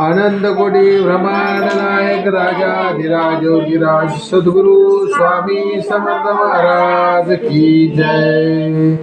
आनंद कोटी ब्रह्मांड नायक राजाधिराज योगीराज सद्गुरु स्वामी समर्थ महाराज की जय.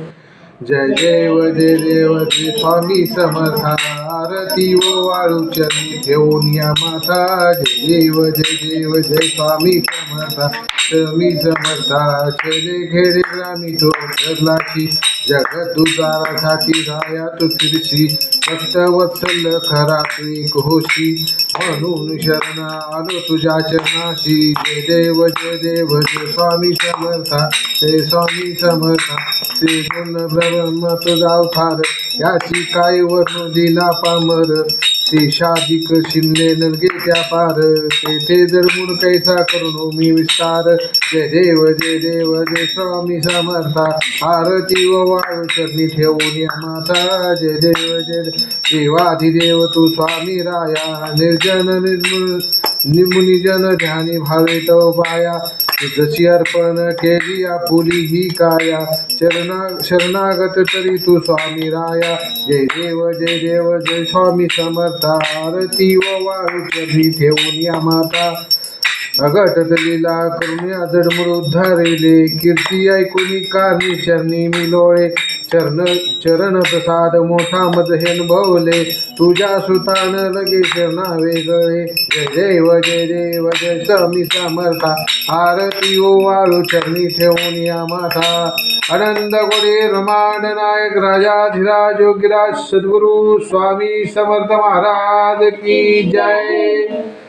जय देव जय देव जय स्वामी समर्थ. आरती व वाळू चरणी ठेवून या माता. जय देव जय देव जय स्वामी समर्था. स्वामी समर्था. खेडे खेडे ग्रामी तो ठरलाची जगत उद्धारासाठी राया तू फिरशी. भक्त वत्सल खरा तू एक होशी. म्हणून शरण आलो तुझ्या चरणाशी. जय देव जय देव जय स्वामी समर्था. जय स्वामी समर्था. श्री गुण ब्रह्म तुझा फार. याची काय वर्ण दिला पामर. ते शाधिक शिंदे नलगे त्या पार. तेथे जर मूळ कैसा करून मी विस्तार. जय देव जय देव जय स्वामी समर्था. आरती व वाळ चरणी ठेवून या माता. जय देव जय देवाधिदेव तू स्वामी राया. निर्जन निर्मळ निमुनिजन ध्यानी भावे तव पाया. जशी अर्पण केली आपुली ही काया. चरणा शरणागत तरी तू स्वामी राया. जय देव जय देव जय स्वामी समर्था. आरती व वाळू ठेवून या माता. अघटत लीला करून या जडमूळ उद्धारिले कीर्ती ऐकून कारणी शरणी मिलोळे चरण चरण प्रसाद मोठा मज हे अनुभवले तुझ्या सुतान लगे चरणा वेगळे जय देव जय देव जय स्वामी समर्था. आरती ओ वाळू चरणी ठेवून या माता. आनंद गोडे रमाड नायक राजाधिराज योगिराज सद्गुरु स्वामी समर्थ महाराज की जय.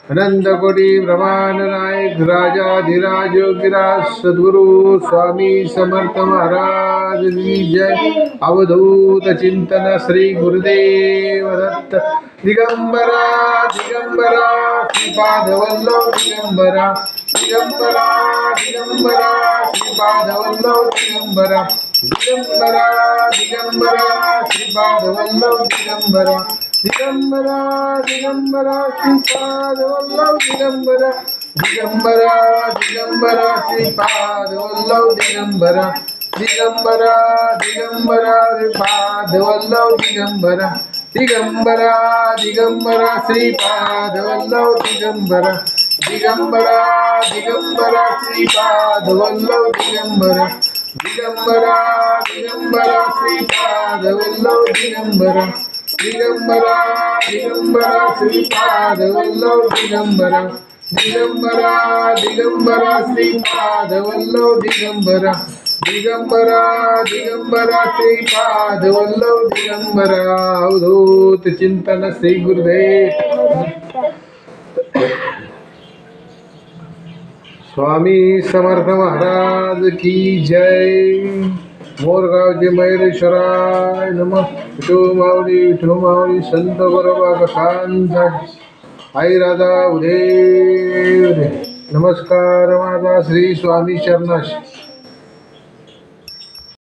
नंदकोटी कोटी नायक राजाधिराज योगीराज सद्गुरु स्वामी समर्थ महाराज जय. अवधूत चिंतन Shri Gurudev Datta. Digambara Digambara श्रीपादवल्लो Digambara. Digambara Digambara श्रीपादवल्लो Digambara. Digambara Digambara श्रीपादवल्लो Digambara. Digambara, Digambara, Shripada Vallav, Digambara, Digambara, Digambara, Shripada Vallav, Digambara, Digambara, Digambara, Shripada Vallav, Digambara, Digambara, Digambara, Shripada Vallav, Digambara, Digambara, Digambara, Shripada Vallav, Digambara, Digambara, Digambara, Shripada Vallav, Digambara, Digambara, Digambara, Shripada Vallav, Digambara, Digambara Digambara Digambara Shripad Vallabh Digambara Digambara Digambara Shripad Vallabh Digambara Digambara Digambara Shripad Vallabh Digambara Avadhoot चिंतन श्री गुरुदेव स्वामी समर्थ महाराज की जय। मोरगावचे मयुरेश्वराय नम. विठू माऊली विठू माऊली संत बरोबा शांत आई राधा उदे उदे नमस्कार माझा श्री स्वामी चरणाशी